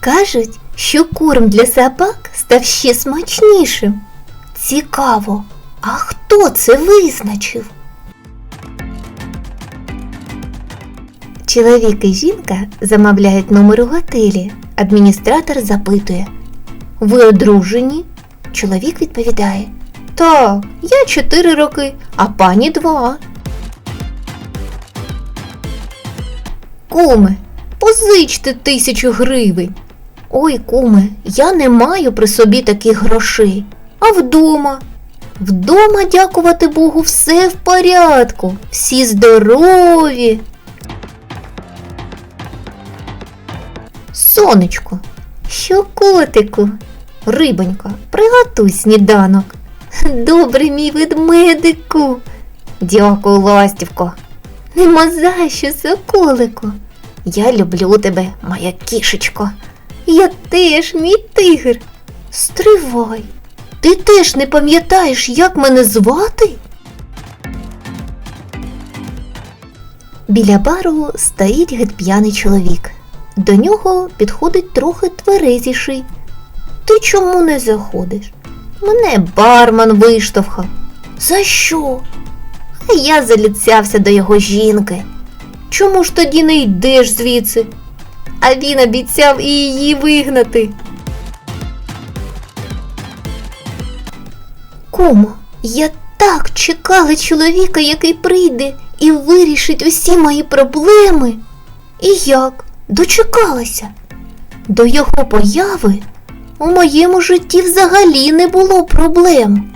Кажуть, що корм для собак став ще смачнішим. Цікаво, а хто це визначив? Чоловік і жінка замовляють номер у готелі. Адміністратор запитує: Ви одружені? Чоловік відповідає: Так, я чотири роки, а пані два. Куме, позичте тисячу гривень. Ой, куме, я не маю при собі таких грошей. А вдома? Вдома, дякувати Богу, все в порядку, всі здорові. Сонечко, що котику? Рибонька, приготуй сніданок. Добре, мій ведмедику. Дякую, ластівко. Нема за що, соколику. Я люблю тебе, моя кішечко. Я теж, мій тигр. Стривай. Ти теж не пам'ятаєш, як мене звати? Біля бару стоїть гетьп'яний чоловік. До нього підходить трохи тверезіший. Ти чому не заходиш? Мене бармен виштовхав. За що? А я заліцявся до його жінки. Чому ж тоді не йдеш звідси? А він обіцяв і її вигнати. Кумо, я так чекала чоловіка, який прийде і вирішить усі мої проблеми. І як? Дочекалася. До його появи у моєму житті взагалі не було проблем.